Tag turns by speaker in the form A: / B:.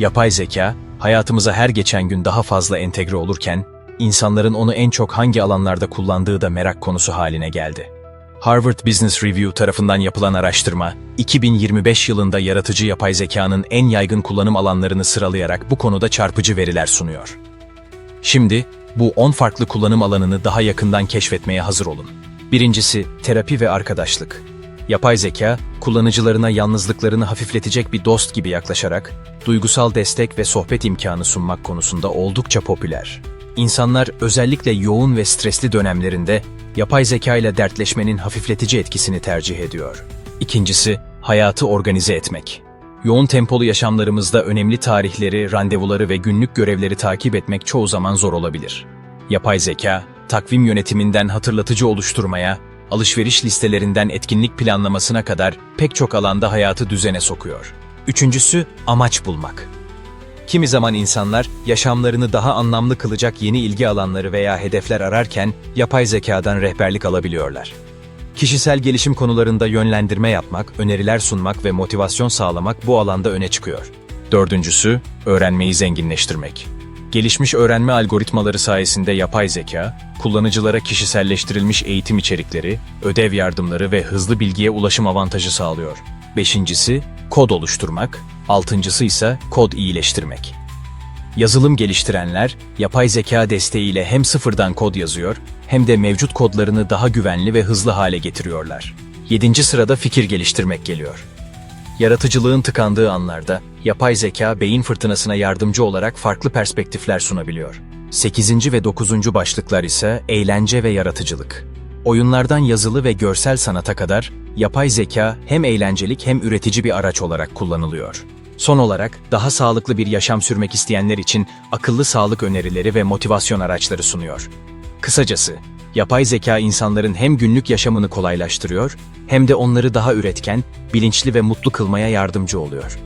A: Yapay zeka, hayatımıza her geçen gün daha fazla entegre olurken, insanların onu en çok hangi alanlarda kullandığı da merak konusu haline geldi. Harvard Business Review tarafından yapılan araştırma, 2025 yılında yaratıcı yapay zekanın en yaygın kullanım alanlarını sıralayarak bu konuda çarpıcı veriler sunuyor. Şimdi bu 10 farklı kullanım alanını daha yakından keşfetmeye hazır olun. Birincisi, terapi ve arkadaşlık. Yapay zeka, kullanıcılarına yalnızlıklarını hafifletecek bir dost gibi yaklaşarak, duygusal destek ve sohbet imkanı sunmak konusunda oldukça popüler. İnsanlar özellikle yoğun ve stresli dönemlerinde yapay zeka ile dertleşmenin hafifletici etkisini tercih ediyor. İkincisi, hayatı organize etmek. Yoğun tempolu yaşamlarımızda önemli tarihleri, randevuları ve günlük görevleri takip etmek çoğu zaman zor olabilir. Yapay zeka, takvim yönetiminden hatırlatıcı oluşturmaya, alışveriş listelerinden etkinlik planlamasına kadar pek çok alanda hayatı düzene sokuyor. Üçüncüsü, amaç bulmak. Kimi zaman insanlar yaşamlarını daha anlamlı kılacak yeni ilgi alanları veya hedefler ararken yapay zekadan rehberlik alabiliyorlar. Kişisel gelişim konularında yönlendirme yapmak, öneriler sunmak ve motivasyon sağlamak bu alanda öne çıkıyor. Dördüncüsü, öğrenmeyi zenginleştirmek. Gelişmiş öğrenme algoritmaları sayesinde yapay zeka, kullanıcılara kişiselleştirilmiş eğitim içerikleri, ödev yardımları ve hızlı bilgiye ulaşım avantajı sağlıyor. Beşincisi, kod oluşturmak, altıncısı ise kod iyileştirmek. Yazılım geliştirenler, yapay zeka desteğiyle hem sıfırdan kod yazıyor, hem de mevcut kodlarını daha güvenli ve hızlı hale getiriyorlar. Yedinci sırada fikir geliştirmek geliyor. Yaratıcılığın tıkandığı anlarda, yapay zeka beyin fırtınasına yardımcı olarak farklı perspektifler sunabiliyor. Sekizinci ve dokuzuncu başlıklar ise eğlence ve yaratıcılık. Oyunlardan yazılı ve görsel sanata kadar, yapay zeka hem eğlencelik hem üretici bir araç olarak kullanılıyor. Son olarak, daha sağlıklı bir yaşam sürmek isteyenler için akıllı sağlık önerileri ve motivasyon araçları sunuyor. Kısacası, yapay zeka insanların hem günlük yaşamını kolaylaştırıyor, hem de onları daha üretken, bilinçli ve mutlu kılmaya yardımcı oluyor.